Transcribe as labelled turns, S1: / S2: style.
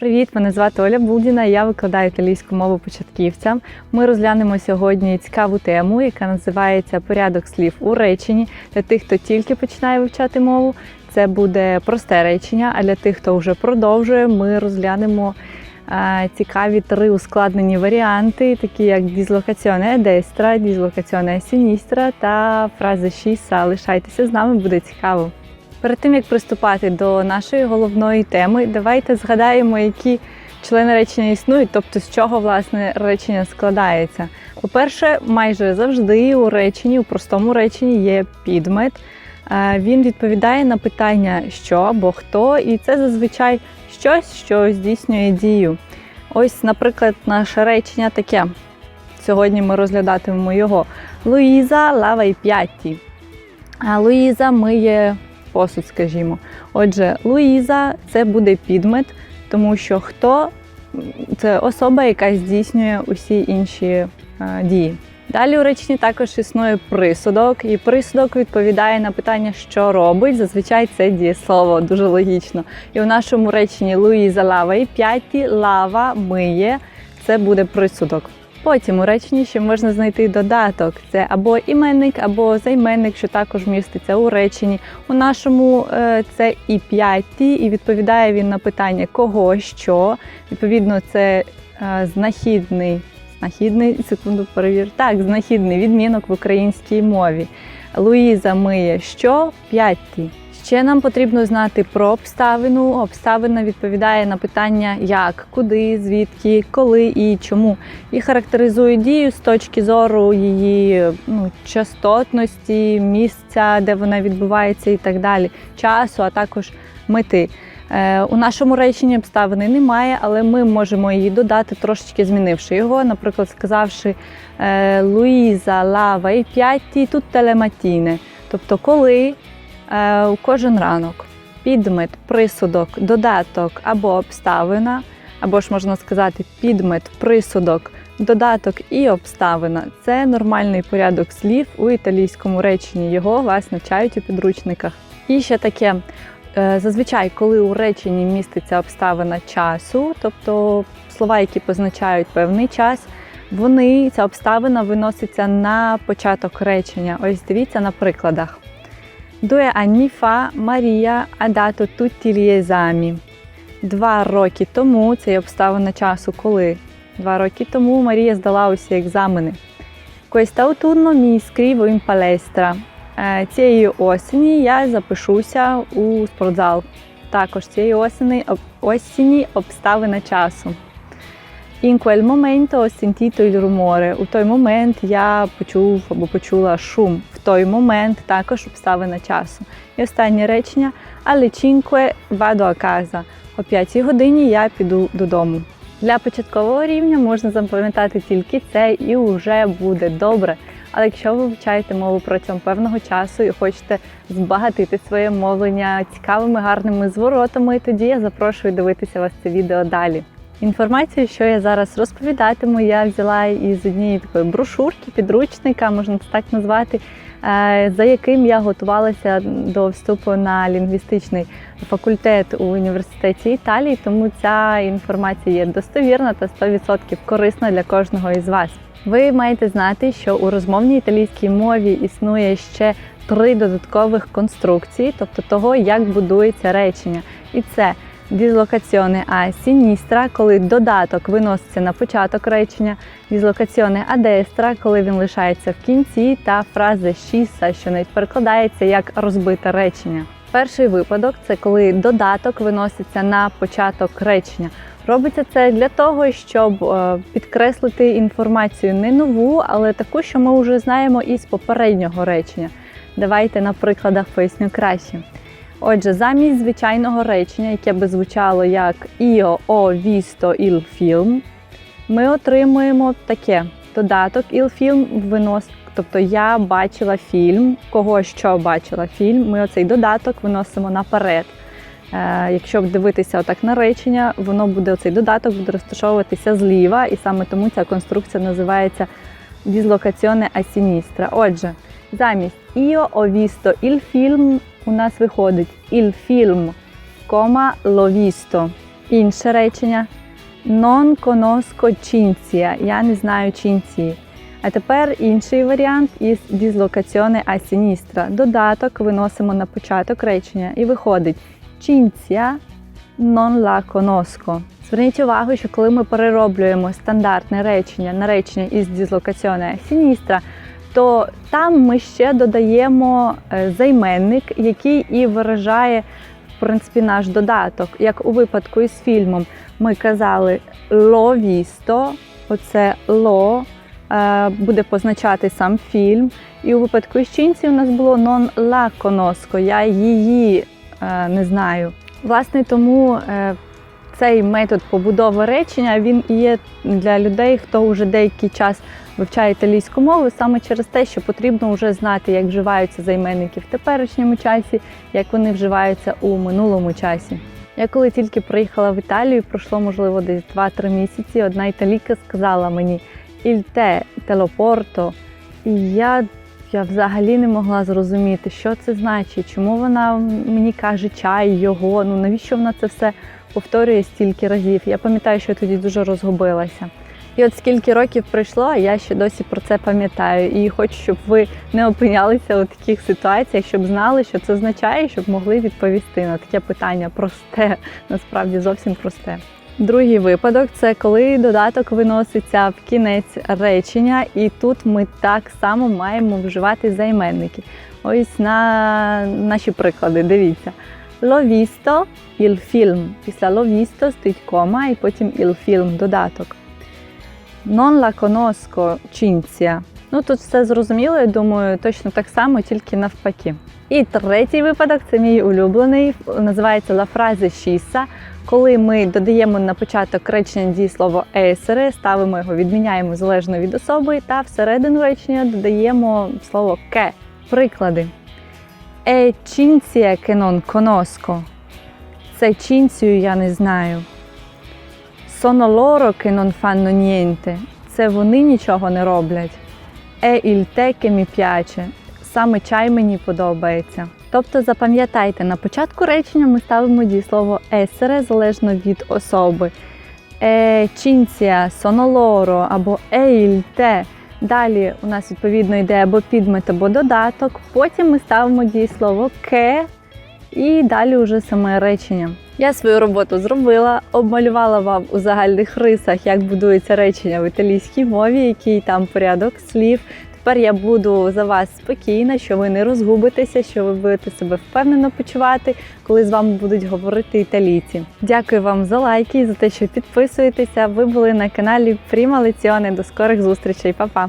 S1: Привіт, мене звати Оля Булдіна. Я викладаю італійську мову початківцям. Ми розглянемо сьогодні цікаву тему, яка називається порядок слів у реченні. Для тих, хто тільки починає вивчати мову, це буде просте речення. А для тих, хто вже продовжує, ми розглянемо цікаві три ускладнені варіанти, такі як дізлокаціоне дестра, дізлокаціоне сіністра та фраза шіса. Лишайтеся з нами, буде цікаво. Перед тим як приступати до нашої головної теми, давайте згадаємо, які члени речення існують, тобто з чого власне речення складається. По-перше, майже завжди у реченні, у простому реченні є підмет. Е, Він відповідає на питання що або хто, і це зазвичай щось, що здійснює дію. Ось, наприклад, наше речення таке. Сьогодні ми розглядатимемо його. Луїза лава й п'ятті. Луїза миє посуд, скажімо. Отже, Луїза це буде підмет, тому що хто це особа, яка здійснює усі інші е, дії. Далі у реченні також існує присудок, і присудок відповідає на питання, що робить. Зазвичай це дієслово, дуже логічно. І у нашому реченні Луїза лава і п'яті лава миє. Це буде присудок. Потім у реченні ще можна знайти додаток. Це або іменник, або займенник, що також міститься у реченні. У нашому е, це і п'яті, і відповідає він на питання кого, що. Відповідно, це е, знахідний. Знахідний, секунду перевір. Так, знахідний відмінок в українській мові. Луїза миє що? П'ятті. Ще нам потрібно знати про обставину. Обставина відповідає на питання як, куди, звідки, коли і чому. І характеризує дію з точки зору її ну, частотності, місця, де вона відбувається, і так далі, часу, а також мети. Е, У нашому реченні обставини немає, але ми можемо її додати, трошечки змінивши його. Наприклад, сказавши е, Луїза лава і п'ятті тут телематіне. Тобто, коли у кожен ранок підмет, присудок, додаток або обставина, або ж можна сказати підмет, присудок, додаток і обставина це нормальний порядок слів у італійському реченні. Його вас навчають у підручниках. І ще таке. Е, Зазвичай, коли у реченні міститься обставина часу, тобто слова, які позначають певний час, вони ця обставина виноситься на початок речення. Ось дивіться на прикладах. Due anni fa Maria ha dato tutti gli esami. Два роки тому це є обставина часу, коли два роки тому Марія здала усі екзамени. Quest'autunno mi iscrivo in palestra. Е, Цієї осені я запишуся у спортзал. Також цієї осені, осені обставина часу. In quel momento ho sentito il rumore. У той момент я почув або почула шум. Той момент також обставина часу. І останнє речення alle cinque vado a. О 5 годині я піду додому. Для початкового рівня можна запам'ятати тільки це і вже буде добре. Але якщо ви вивчаєте мову протягом певного часу і хочете збагатити своє мовлення цікавими гарними зворотами, тоді я запрошую дивитися вас це відео далі. Інформацію, що я зараз розповідатиму, я взяла із однієї такої брошурки, підручника, можна це так назвати, е, за яким я готувалася до вступу на лінгвістичний факультет у університеті Італії, тому ця інформація є достовірна та 100% корисна для кожного із вас. Ви маєте знати, що у розмовній італійській мові існує ще три додаткових конструкції, тобто того, як будується речення. І це дізлокаціоне а сіністра, коли додаток виноситься на початок речення, дізлокаціоне а дестра, коли він лишається в кінці, та фраза шіса, що навіть перекладається як розбите речення. Перший випадок це коли додаток виноситься на початок речення. Робиться це для того, щоб е, підкреслити інформацію не нову, але таку, що ми вже знаємо із попереднього речення. Давайте на прикладах поясню краще. Отже, замість звичайного речення, яке би звучало як Io ho visto il film, ми отримуємо таке додаток il film винос, тобто я бачила фільм, кого що бачила фільм. Ми оцей додаток виносимо наперед. Е, Якщо дивитися отак на речення, воно буде оцей додаток буде розташовуватися зліва, і саме тому ця конструкція називається дізлокаціоне sinistra. Отже, замість visto il film у нас виходить film, кома visto. Інше речення non conosco Cinzia. Я не знаю Чинції. А тепер інший варіант із дислокаціоне a sinistra. Додаток виносимо на початок речення і виходить Cinzia non la conosco. Зверніть увагу, що коли ми перероблюємо стандартне речення на речення із дислокаціоне a sinistra, то там ми ще додаємо е, займенник, який і виражає в принципі наш додаток. Як у випадку із фільмом ми казали «l'ho visto», оце «lo» е, буде позначати сам фільм. І у випадку із чинці у нас було «non la conosco», я її е, не знаю. Власне, тому цей метод побудови речення він є для людей, хто вже деякий час вивчає італійську мову, саме через те, що потрібно вже знати, як вживаються займенники в теперішньому часі, як вони вживаються у минулому часі. Я коли тільки приїхала в Італію, пройшло можливо десь 2-3 місяці. Одна італійка сказала мені «Il te te. І я, я взагалі не могла зрозуміти, що це значить, чому вона мені каже чай, його. Ну навіщо вона це все повторює стільки разів? Я пам'ятаю, що я тоді дуже розгубилася. І от скільки років пройшло, я ще досі про це пам'ятаю. І хочу, щоб ви не опинялися у таких ситуаціях, щоб знали, що це означає, щоб могли відповісти на таке питання просте, насправді зовсім просте. Другий випадок це коли додаток виноситься в кінець речення, і тут ми так само маємо вживати займенники. Ось на наші приклади, дивіться. Visto il. Після visto стоїть кома і потім film додаток. Non la conosco Cinzia. Ну тут все зрозуміло, я думаю, точно так само, тільки навпаки. І третій випадок це мій улюблений, називається la frase scissa. Коли ми додаємо на початок речення дієслово essere, ставимо його, відміняємо залежно від особи, та всередину речення додаємо слово che. Приклади. È Cinzia che non conosco. Це Чинцію я не знаю. Sono che non fanno niente. Це вони нічого не роблять. È il tè che mi piace. Саме чай мені подобається. Тобто запам'ятайте, на початку речення ми ставимо дієслово essere залежно від особи. È Cinzia, sono loro або è il tè. Далі у нас відповідно йде або підмет, або додаток. Потім ми ставимо дієслово che і далі вже саме речення. Я свою роботу зробила, обмалювала вам у загальних рисах, як будується речення в італійській мові, який там порядок слів. Тепер я буду за вас спокійна, що ви не розгубитеся, що ви будете себе впевнено почувати, коли з вами будуть говорити італійці. Дякую вам за лайки за те, що підписуєтеся. Ви були на каналі Prima Lezione. До скорих зустрічей, Па-па!